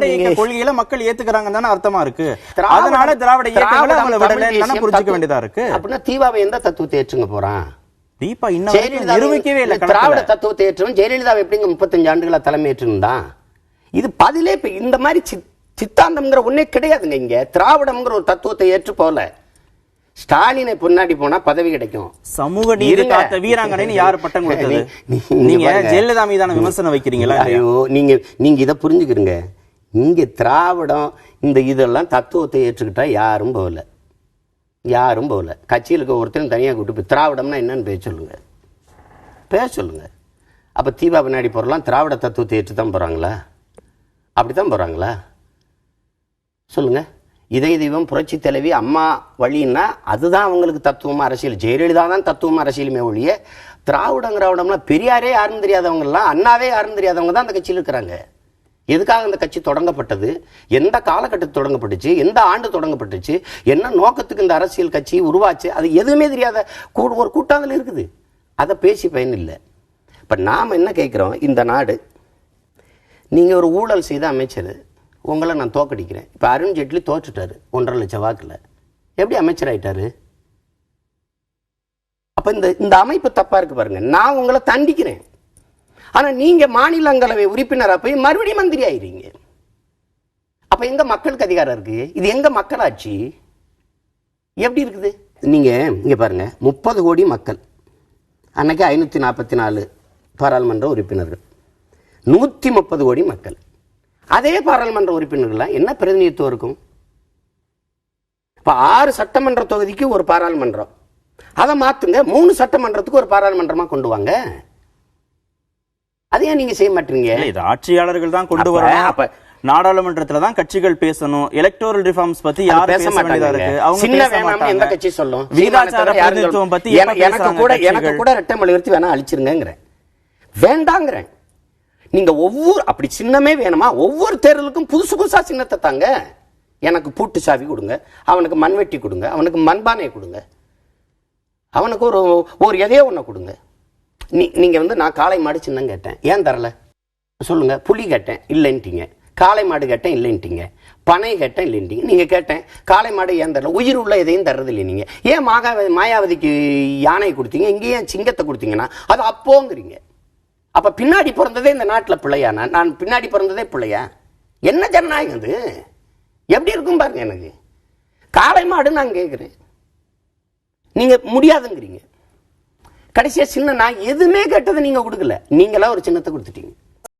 திராவிட இயக்க கொள்கையில மக்கள் ஏத்துக்கிறாங்க தானே அர்த்தமா இருக்கு அதனால திராவிட இயக்கங்களை அவங்களை விடல தேசியம், புரிஞ்சுக்க. வேண்டியதா இருக்கு அப்படின்னா தீபாவை எந்த தத்துவத்தை ஏற்றுங்க போறான் தீபா இன்ன வரைக்கும் ஜெயலலிதா நிரூபிக்கவே இல்லை திராவிட. தத்துவத்தை ஏற்றவன் ஜெயலலிதா எப்படிங்க முப்பத்தஞ்சு ஆண்டுகளா தலைமையேற்றிருந்தான் இது பதிலே இப்ப இந்த மாதிரி சித்- சித்தாந்தம்ங்கிற ஒண்ணே கிடையாதுங்க இங்க திராவிடம்ங்கிற ஒரு தத்துவத்தை ஏற்று போல ஸ்டாலினை பின்னாடி போனா பதவி கிடைக்கும் சமூக நீதி. காத்த வீராங்கனைன்னு யாரு பட்டம் கொடுத்தது நீங்க. ஜெயலலிதா மீதான விமர்சனம் வைக்கிறீங்களா? ஐயோ நீங்க நீங்க இதை புரிஞ்சுக்கிறீங்க இங்கே திராவிடம் இந்த இதெல்லாம் தத்துவத்தை ஏற்றுக்கிட்டா யாரும் போகல. யாரும் போகல. கட்சியில் இருக்க ஒருத்தரும் தனியாக கூட்டு போய் திராவிடம்னா என்னன்னு பேச சொல்லுங்க. பேச சொல்லுங்க. அப்போ தீபா பின்னாடி போகிறலாம் திராவிட தத்துவத்தை ஏற்று தான் போகிறாங்களா அப்படி தான் போகிறாங்களா சொல்லுங்கள் இதய தெய்வம் புரட்சி தலைவி அம்மா வழின்னா அதுதான் அவங்களுக்கு தத்துவமாக அரசியல். ஜெயலலிதா தான் தத்துவமாக அரசியலுமே ஒழிய திராவிடங்கிறாவிடம்லாம் பெரியாரே யாருன்னு தெரியாதவங்கலாம் அண்ணாவே யாருன்னு தெரியாதவங்க தான் அந்த கட்சியில் இருக்கிறாங்க. எதுக்காக அந்த கட்சி தொடங்கப்பட்டது? எந்த காலகட்டத்தில் தொடங்கப்பட்டுச்சு? எந்த ஆண்டு தொடங்கப்பட்டுச்சு? என்ன நோக்கத்துக்கு இந்த அரசியல் கட்சி உருவாச்சு? அது எதுவுமே தெரியாத ஒரு கூட்டாங்கல் இருக்குது. அதை பேசி பயன் இல்லை. இப்போ நாம் என்ன கேட்குறோம்? இந்த நாடு நீங்கள் ஒரு ஊழல் செய்த அமைச்சர் உங்களை நான் தோக்கடிக்கிறேன். இப்போ அருண் ஜேட்லி தோற்றுட்டாரு ஒன்றரை லட்சம் வாக்கில். எப்படி அமைச்சர் ஆயிட்டாரு? அப்போ இந்த இந்த அமைப்பு தப்பாக இருக்கு பாருங்க. நான் உங்களை தண்டிக்கிறேன். ஆனால் நீங்கள் மாநிலங்களவை உறுப்பினராக போய் மறுபடியும் மந்திரி ஆயிடுறீங்க. அப்போ எங்கே மக்களுக்கு அதிகாரம் இருக்குது இது எங்கே மக்களாட்சி? எப்படி இருக்குது? நீங்கள் இங்கே பாருங்கள் முப்பது கோடி மக்கள். அன்னைக்கு ஐநூற்றி நாற்பத்தி நாலு பாராளுமன்ற உறுப்பினர்கள். நூற்றி முப்பது கோடி மக்கள். அதே பாராளுமன்ற உறுப்பினர்கள்லாம் என்ன பிரதிநிதித்துவம் இருக்கும்? இப்போ ஆறு சட்டமன்ற தொகுதிக்கு ஒரு பாராளுமன்றம். அதை மாற்றுங்க மூணு சட்டமன்றத்துக்கு ஒரு பாராளுமன்றமாக கொண்டு வாங்க. அதை ஏன் நீங்க செய்ய மாட்டீங்க? இது ஆட்சியாளர்கள் தான் கொண்டு வரணும். அப்ப- நாடாளுமன்றத்துல தான் கட்சிகள் பேசணும். எலக்டோரல் ரிஃபார்ம்ஸ் பத்தி யார் பேச மாட்டாங்க. இருக்கு? அவங்க சின்ன மாட்டாங்க. எந்த கட்சி சொல்லும்? விகிதாச்சார பிரதிநிதித்துவம் பத்தி எனக்கு- கூட எனக்கு? கூட ரெட்டை மொழிவர்த்தி வேணா அழிச்சிருங்கிறேன் வேண்டாங்கிறேன். நீங்க ஒவ்வொரு அப்படி சின்னமே வேணுமா? ஒவ்வொரு தேர்தலுக்கும் புதுசு புதுசா சின்னத்தை தாங்க. எனக்கு பூட்டு சாவி கொடுங்க. அவனுக்கு மண்வெட்டி கொடுங்க. அவனுக்கு மண்பானை கொடுங்க. அவனுக்கு ஒரு ஒரு எதையோ ஒண்ணு கொடுங்க. நீ நீங்கள் வந்து நான் காளை மாடு சின்னம் கேட்டேன். ஏன் தரல? சொல்லுங்கள் புலி கேட்டேன் இல்லைன்ட்டீங்க. காளை மாடு கேட்டேன் இல்லைன்ட்டீங்க. பனை கேட்டேன் இல்லைன்ட்டீங்க. நீங்கள் கேட்டேன் காளை மாடு ஏன் தரல? உயிர் உள்ள எதையும் தர்றது இல்லை நீங்கள் ஏன் மாகாவதி மாயாவதிக்கு யானை கொடுத்தீங்க? இங்கே ஏன் சிங்கத்தை கொடுத்தீங்கன்னா அது அப்போங்கிறீங்க. அப்போ பின்னாடி பிறந்ததே இந்த நாட்டில் பிள்ளையா? நான் நான் பின்னாடி பிறந்ததே பிள்ளையா? என்ன ஜனநாயகம் அது? எப்படி இருக்கும் பாருங்க எனக்கு. காளை மாடு நான் கேட்குறேன் நீங்கள் முடியாதுங்கிறீங்க. கடைசியா சின்ன நான் எதுவுமே கேட்டதை நீங்க கொடுக்கல. நீங்களாக ஒரு சின்னத்தை கொடுத்துட்டீங்க.